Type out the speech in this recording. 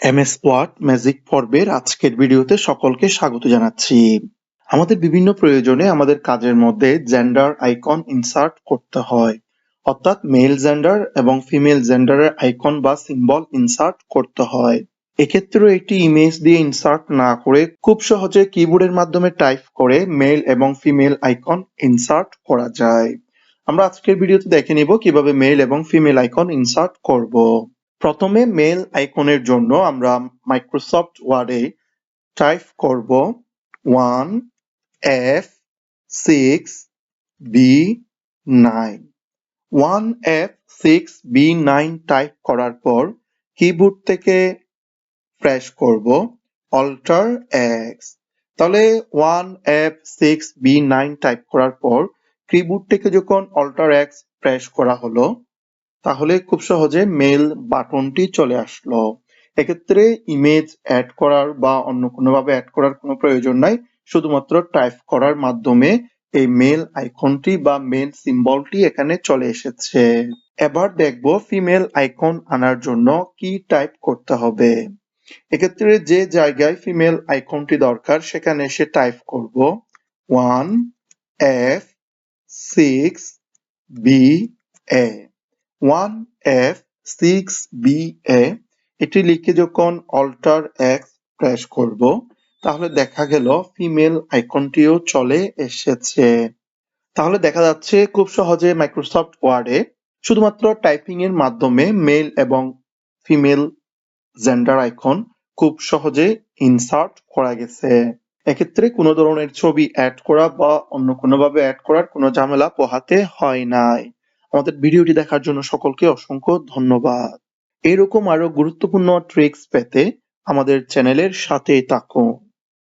MS word magic পর্বের আজকের ভিডিওতে সকলকে স্বাগত জানাচ্ছি। আমাদের বিভিন্ন প্রয়োজনে আমাদের কাজের মধ্যে জেন্ডার আইকন ইনসার্ট করতে হয়। অর্থাৎ মেল জেন্ডার এবং ফিমেল জেন্ডারের আইকন বা সিম্বল ইনসার্ট করতে হয়। এক্ষেত্রেও একটি ইমেজ দিয়ে ইনসার্ট না করে খুব সহজে কিবোর্ডের মাধ্যমে টাইপ করে মেল এবং ফিমেল আইকন ইনসার্ট করা যায়। আমরা আজকের ভিডিওতে দেখে নিব কীভাবে মেল এবং ফিমেল আইকন ইনসার্ট করব। প্রথমে মেল আইকনের জন্য আমরা মাইক্রোসফট ওয়ার্ডে টাইপ করব one F six B nine one F six B nine type করার পর কিবোর্ড থেকে প্রেস করব অল্টার এক্স তাহলে one F six B nine type করার পর কিবোর্ড থেকে যখন অল্টার এক্স প্রেস করা হলো তাহলে খুব সহজে মেল বাটনটি চলে আসলো। এক্ষেত্রে ইমেজ অ্যাড করার বা অন্য কোনোভাবে অ্যাড করার কোনো প্রয়োজন নাই। শুধুমাত্র টাইপ করার মাধ্যমে এই মেল আইকনটি বা মেল সিম্বলটি এখানে চলে এসেছে। এবার দেখব ফিমেল আইকন আনার জন্য কি টাইপ করতে হবে। এক্ষেত্রে যে জায়গায় ফিমেল আইকনটি দরকার, সেখানে এসে টাইপ করব one F six B A one F six B A এটি লিখে যখন অল্টার এক্স প্রেস করব, তাহলে দেখা গেল ফিমেল আইকনটিও চলে এসেছে। তাহলে দেখা যাচ্ছে খুব সহজে মাইক্রোসফট ওয়ার্ডে শুধুমাত্র টাইপিং এর মাধ্যমে মেল এবং ফিমেল জেন্ডার আইকন খুব সহজে ইনসার্ট করা গেছে। এক্ষেত্রে কোনো ধরনের ছবি অ্যাড করা বা অন্য কোনোভাবে অ্যাড করার কোনো ঝামেলা পোহাতে হয় নাই। আমাদের ভিডিওটি দেখার জন্য সকলকে অসংখ্য ধন্যবাদ। এরকম আরও গুরুত্বপূর্ণ ট্রিক্স পেতে আমাদের চ্যানেলের সাথে থাকুন।